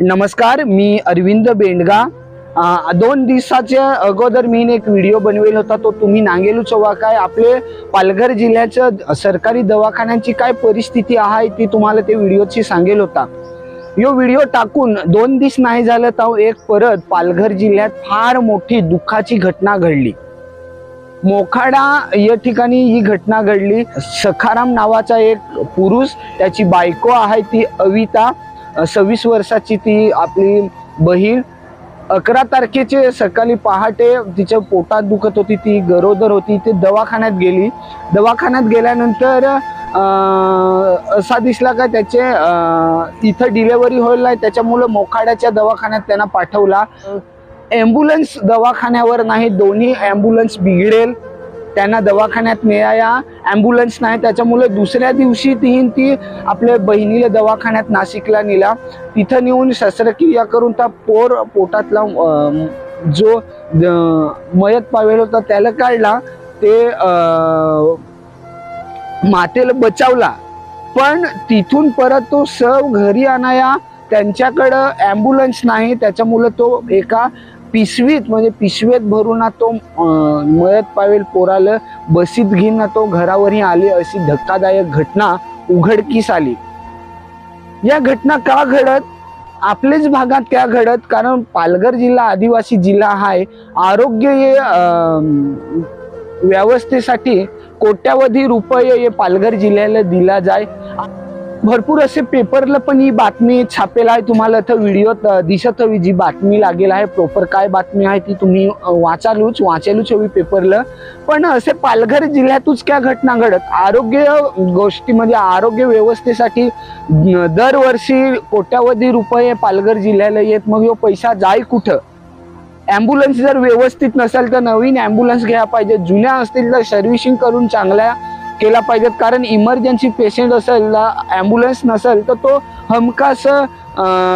नमस्कार मी अरविंद बेंडगा. दोन दिवसाच्या अगोदर मी एक व्हिडिओ बनवेल होता तो तुम्ही नांगेलू चौवा काय आपले पालघर जिल्ह्याच्या सरकारी दवाखान्यांची काय परिस्थिती आहे ती तुम्हाला ते व्हिडिओची सांगेल होता. यो व्हिडिओ टाकून दोन दिवस नाही झालं तर एक परत पालघर जिल्ह्यात फार मोठी दुःखाची घटना घडली. मोखाडा या ठिकाणी ही घटना घडली. सखाराम नावाचा एक पुरुष त्याची बायको आहे ती अविता. सव्वीस वर्षाची ती आपली बहीण. अकरा तारखेचे सकाळी पहाटे तिच्या पोटात दुखत होती ती गरोदर होती ती दवाखान्यात गेली. दवाखान्यात गेल्यानंतर असा दिसला का त्याचे तिथं डिलेवरी होईल नाही त्याच्यामुळं मोखाड्याच्या दवाखान्यात त्यांना पाठवला. ॲम्ब्युलन्स दवाखान्यावर नाही दोन्ही ॲम्ब्युलन्स बिघडेल. त्यांना दवाखान्यात मिळाया ॲम्ब्युलन्स नाही त्याच्यामुळे दुसऱ्या दिवशी ती ती आपल्या बहिणीला दवाखान्यात नाशिकला नेला तिथं नेऊन शस्त्रक्रिया करून त्या पोर पोटातला जो मयत पावेल होता त्याला काढला. ते मातेला बचावला. पण तिथून परत तो सव घरी आणाया. त्यांच्याकडं ॲम्ब्युलन्स नाही त्याच्यामुळं तो एका पिशवीत म्हणजे पिशवेत भरून ना तो मदत पावेल पोराला बसीत घेऊन ना तो घरावरही आली अशी धक्कादायक घटना उघडकीस आली. या घटना का घडत? आपल्याच भागात त्या घडत कारण पालघर जिल्हा आदिवासी जिल्हा आहे. आरोग्य हे व्यवस्थेसाठी कोट्यावधी रुपये हे पालघर जिल्ह्याला दिला जाय. भरपूर असे पेपरला पण ही बातमी छापेल आहे. तुम्हाला इथं व्हिडिओत दिसत हवी जी बातमी लागेल आहे. प्रॉपर काय बातमी आहे ती तुम्ही वाचालूच वाचेलूच हवी पेपरला. पण असे पालघर जिल्ह्यातूच क्या घटना घडत? आरोग्य गोष्टीमध्ये आरोग्य व्यवस्थेसाठी दरवर्षी कोट्यावधी रुपये पालघर जिल्ह्याला येत. मग यो पैसा जाय कुठं? ॲम्ब्युलन्स जर व्यवस्थित नसेल तर नवीन ॲम्ब्युलन्स घ्या पाहिजे. जुन्या असतील तर सर्व्हिसिंग करून चांगल्या केला पाहिजेत. कारण इमर्जन्सी पेशंट असेल ॲम्ब्युलन्स नसेल तर तो हमखास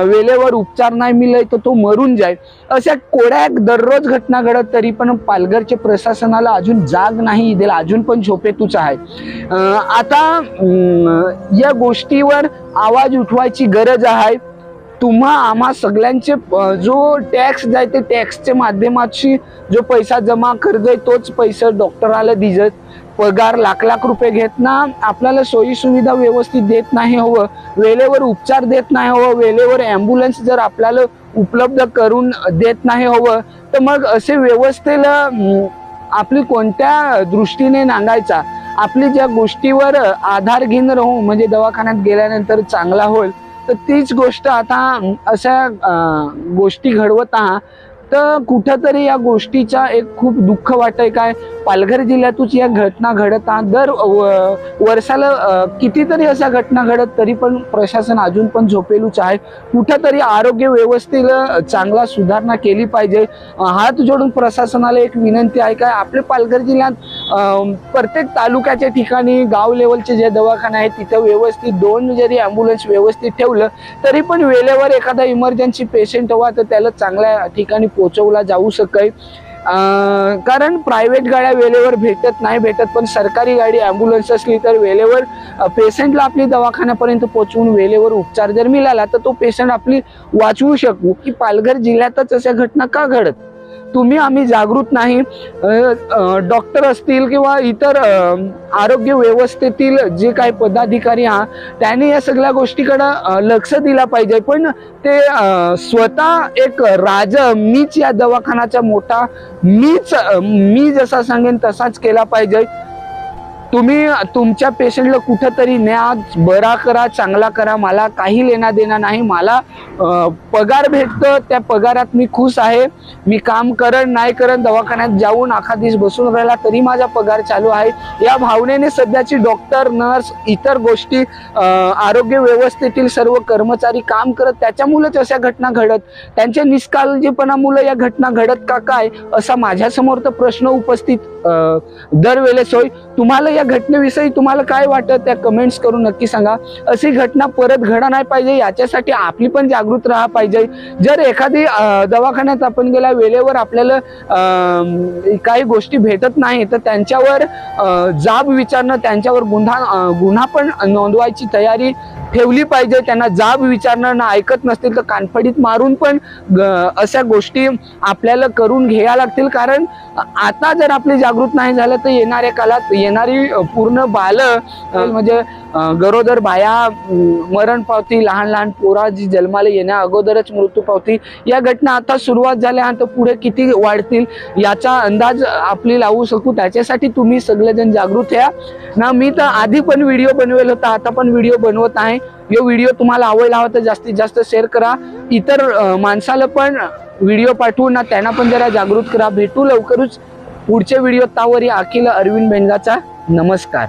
वेळेवर उपचार नाही मिळेल तर तो मरून जाईल. अशा कोड्या दररोज घटना घडत तरी पण पालघरच्या प्रशासनाला अजून जाग नाही दिला. अजून पण झोपेतूच आहे. आता या गोष्टीवर आवाज उठवायची गरज आहे. तुम्हा आम्हा सगळ्यांचे जो टॅक्स जाय ते टॅक्सच्या माध्यमाची जो पैसा जमा करतोय तोच पैसा डॉक्टराला दिजत. पगार लाख लाख रुपये घेत ना आपल्याला सोयी सुविधा व्यवस्थित देत नाही हवं. वेळेवर उपचार देत नाही हवं. वेळेवर ॲम्ब्युलन्स जर आपल्याला उपलब्ध करून देत नाही हवं तर मग असे व्यवस्थेला आपली कोणत्या दृष्टीने नांदायचा? आपली ज्या गोष्टीवर आधार घेऊन राहू म्हणजे दवाखान्यात गेल्यानंतर चांगला होईल तर तीच गोष्ट आता अशा गोष्टी घडवत आहात. तर कुठंतरी या गोष्टीचा एक खूप दुःख वाटतंय. काय पालघर जिल्ह्यातूच या घटना घडत दर व- वर्षाला कितीतरी अशा घटना घडत तरी पण प्रशासन अजून पण झोपेलूच आहे. कुठंतरी आरोग्य व्यवस्थेला चांगला सुधारणा केली पाहिजे. हात जोडून प्रशासनाला एक विनंती आहे. काय आपल्या पालघर जिल्ह्यात प्रत्येक तालुक्याच्या ठिकाणी गाव लेवलचे जे दवाखाने आहेत तिथं व्यवस्थित दोन जरी ॲम्ब्युलन्स व्यवस्थित ठेवलं तरी पण वेळेवर एखादा इमर्जन्सी पेशंट हवा तर त्याला चांगल्या ठिकाणी पोचवला जाऊ शकेल. कारण प्रायव्हेट गाड्या वेळेवर भेटत नाही भेटत पण सरकारी गाडी ॲम्ब्युलन्स असली तर वेळेवर पेशंटला आपली दवाखान्यापर्यंत पोहोचवून वेळेवर उपचार जर मिळाला तर तो पेशंट आपली वाचवू शकू. की पालघर जिल्ह्यातच अशा घटना का घडत? तुम्ही आम्ही जागृत नाही. डॉक्टर असतील किंवा इतर आरोग्य व्यवस्थेतील जे काही पदाधिकारी हा त्यांनी या सगळ्या गोष्टीकडं लक्ष दिला पाहिजे. पण ते स्वतः एक राज मीच या दवाखान्याचा मोठा मीच मी जसा सांगेन तसाच केला पाहिजे. तुम्ही तुमच्या पेशंटला कुठंतरी न्या बरा करा चांगला करा मला काही लेना देना नाही मला पगार भेटतं त्या पगारात मी खुश आहे मी काम करण नाही करण दवाखान्यात जाऊन आखा दिस बसून राहिला तरी माझा पगार चालू आहे. या भावनेने सध्याची डॉक्टर नर्स इतर गोष्टी आरोग्य व्यवस्थेतील सर्व कर्मचारी काम करत त्याच्यामुळेच अशा घटना घडत. त्यांच्या निष्काळजीपणामुळे या घटना घडत का काय असा माझ्यासमोर तर प्रश्न उपस्थित दरवेळेस होय. तुम्हाला या घटनेविषयी तुम्हाला काय वाटतं त्या कमेंट्स करून नक्की सांगा. अशी घटना परत घडा नाही पाहिजे याच्यासाठी आपली पण जागृत राहा पाहिजे. जर एखादी दवाखान्यात आपण गेल्या वेळेवर आपल्याला काही गोष्टी भेटत नाही तर त्यांच्यावर जाब विचारणं त्यांच्यावर गुन्हा गुन्हा पण नोंदवायची तयारी ठेवली पाहिजे त्यांना जाब विचारणं ना ऐकत नसतील तर कानफडीत मारून पण अशा गोष्टी आपल्याला करून घ्यायला लागतील. कारण आता जर आपली जागृत नाही झालं तर येणाऱ्या काळात येणारी पूर्ण बाल म्हणजे गरोदर बाया मरण पावती लहान लहान पोरा जी जन्माला येण्या अगोदरच मृत्यू पावती या घटना आता सुरुवात झाल्या आणि पुढे किती वाढतील याचा अंदाज आपली लावू शकू. त्याच्यासाठी तुम्ही सगळेजण जागृत या. ना मी तर आधी पण व्हिडिओ बनवेल होता आता पण व्हिडिओ बनवत आहे. यो व्हिडिओ तुम्हाला आवडला हवा तर जास्तीत जास्त शेअर करा. इतर माणसाला पण व्हिडिओ पाठवून ना त्यांना पण जरा जागृत करा. भेटू लवकरच पुढचे व्हिडिओ तावर या अखिल अरविंद बेंगाचा. नमस्कार.